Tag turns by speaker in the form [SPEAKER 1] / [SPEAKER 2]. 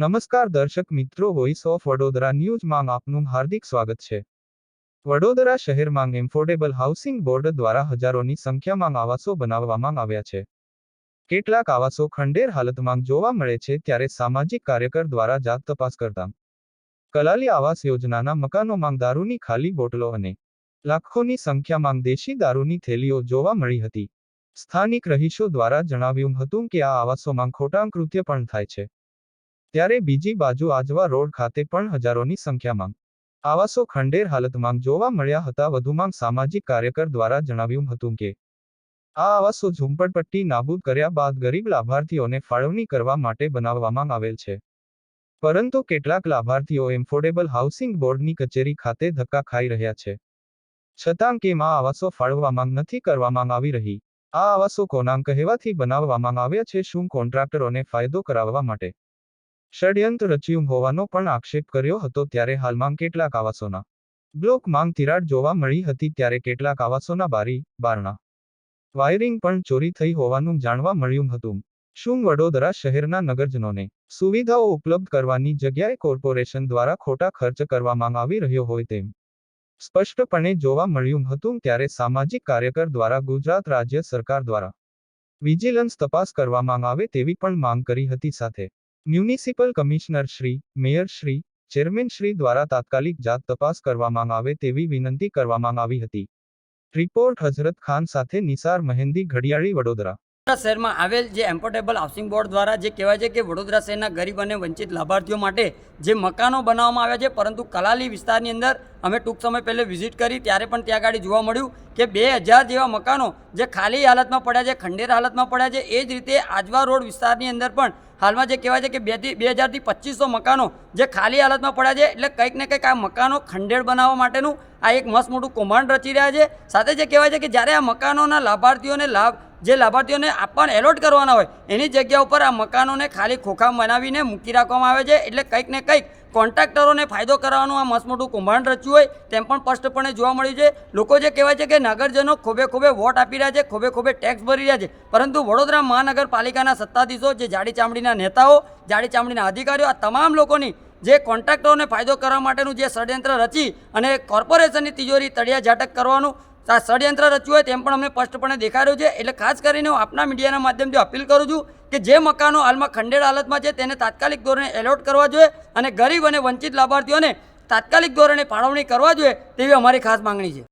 [SPEAKER 1] નમસ્કાર દર્શક મિત્રો વોઇસ ઓફ વડોદરા ન્યૂઝમાં આપનું હાર્દિક સ્વાગત છે. વડોદરા શહેરમાં એફોર્ડેબલ હાઉસિંગ બોર્ડ દ્વારા હજારોની સંખ્યામાં આવાસો બનાવવામાં આવ્યા છે. કેટલાક આવાસો ખંડેર હાલતમાં જોવા મળે છે ત્યારે સામાજિક કાર્યકર દ્વારા જાત તપાસ કરતા. કલાલી આવાસ યોજનાના મકાનોમાં દારૂની ખાલી બોટલો અને લાખોની સંખ્યામાં દેશી દારૂની થેલીઓ જોવા મળી હતી. સ્થાનિક રહીશો દ્વારા જણાવ્યું હતું કે આ આવાસોમાં ખોટા કૃત્ય પણ થાય છે. ત્યારે બીજી બાજુ આજવા રોડ ખાતે પણ હજારોની સંખ્યામાં આવાસો ખંડેર હાલતમાં જોવા મળ્યા હતા. વધુમાં સામાજિક કાર્યકર દ્વારા જણાવ્યું હતું કે, આ આવાસો ઝૂંપડપટ્ટી નાબૂદ કર્યા બાદ ગરીબ લાભાર્થીઓને ફાળવણી કરવા માટે બનાવવામાં આવેલ છે. પરંતુ કેટલાક લાભાર્થીઓ એફોર્ડેબલ હાઉસિંગ બોર્ડની કચેરી ખાતે ધક્કા ખાઈ રહ્યા છે. છતાં કેમ આ આવાસો ફાળવવામાં નથી કરવામાં આવી રહી? આ આવાસો કોના કહેવાથી બનાવવામાં આવ્યા છે? શું કોન્ટ્રાક્ટરોને ફાયદો કરાવવા માટે ષડયંત્ર રચ્યું હોવાનો પણ આક્ષેપ કર્યો હતો ત્યારે હાલમાં કેટલાક આવાસોના બ્લોક માંગ તિરાડ જોવા મળી હતી ત્યારે કેટલાક આવાસોના બારી, બારણા, વાયરિંગ પણ ચોરી થઈ હોવાનું જાણવા મળ્યું હતું. શું વડોદરા શહેરના નગરજનોને સુવિધાઓ ઉપલબ્ધ કરવાની જગ્યાએ કોર્પોરેશન દ્વારા ખોટા ખર્ચ કરવામાં આવી રહ્યો હોય તેમ સ્પષ્ટપણે જોવા મળ્યું હતું ત્યારે સામાજિક કાર્યકર દ્વારા ગુજરાત રાજ્ય સરકાર દ્વારા વિજિલન્સ તપાસ કરવામાં આવે તેવી પણ માંગ કરી હતી સાથે municipal commissioner Shri, mayor Shri, chairman Shri દ્વારા તાત્કાલિક જાત તપાસ કરવામાં આવે તેવી વિનંતી કરવામાં આવી હતી. રિપોર્ટ હઝરત ખાન સાથે નિસાર મહેંદી ઘડિયાળી વડોદરા.
[SPEAKER 2] વડોદરા શહેરમાં આવેલ જે એમ્પોર્ટેબલ હાઉસિંગ બોર્ડ દ્વારા જે કહેવાય છે કે વડોદરા શહેરના ગરીબ અને વંચિત લાભાર્થીઓ માટે જે મકાનો બનાવવામાં આવ્યા છે, પરંતુ કલાલી વિસ્તારની અંદર અમે ટૂંક સમય પહેલે વિઝિટ કરી, ત્યારે પણ ત્યાં આગળ જોવા મળ્યું કે બે હજાર જેવા મકાનો જે ખાલી હાલતમાં પડ્યા છે, ખંડેર હાલતમાં પડ્યા છે, એ જ રીતે આજવા રોડ વિસ્તારની અંદર પણ હાલમાં જે કહેવાય છે કે બેથી બે હજારથી પચીસો મકાનો જે ખાલી હાલતમાં પડ્યા છે, એટલે કંઈક ને કંઈક આ મકાનો ખંડેર બનાવવા માટેનું આ એક મસ્ત મોટું કૌભાંડ રચી રહ્યા છે. સાથે જે કહેવાય છે કે જ્યારે આ મકાનોના લાભાર્થીઓને લાભ જે લાભાર્થીઓને આપણને એલોટ કરવાના હોય, એની જગ્યા ઉપર આ મકાનોને ખાલી ખોખા બનાવીને મૂકી રાખવામાં આવે છે. એટલે કંઈક ને કંઈક કોન્ટ્રાક્ટરોને ફાયદો કરવાનું આ મસ્ત મોટું કૌભાંડ રચ્યું હોય, તેમ પણ સ્પષ્ટપણે જોવા મળ્યું છે. લોકો જે કહેવાય છે કે નગરજનો ખોબે ખોબે વોટ આપી રહ્યા છે, ખોબે ખોબે ટેક્સ ભરી રહ્યા છે. પરંતુ વડોદરા મહાનગરપાલિકાના સત્તાધીશો, જે જાડી ચામડીના નેતાઓ, જાડી ચામડીના અધિકારીઓ, આ તમામ લોકોની જે કોન્ટ્રાક્ટરોને ફાયદો કરવા માટેનું જે ષડયંત્ર રચી અને કોર્પોરેશનની તિજોરી તળિયા ઝાટક કરવાનું આ ષડયંત્ર રચ્યું હોય તેમ પણ અમને સ્પષ્ટપણે દેખાડ્યું છે. એટલે ખાસ કરીને હું આપના મીડિયાના માધ્યમથી અપીલ કરું છું કે જે મકાનો હાલમાં ખંડેડ હાલતમાં છે તેને તાત્કાલિક ધોરણે એલોટ કરવા જોઈએ અને ગરીબ અને વંચિત લાભાર્થીઓને તાત્કાલિક ધોરણે ફાળવણી કરવા જોઈએ તેવી અમારી ખાસ માંગણી છે.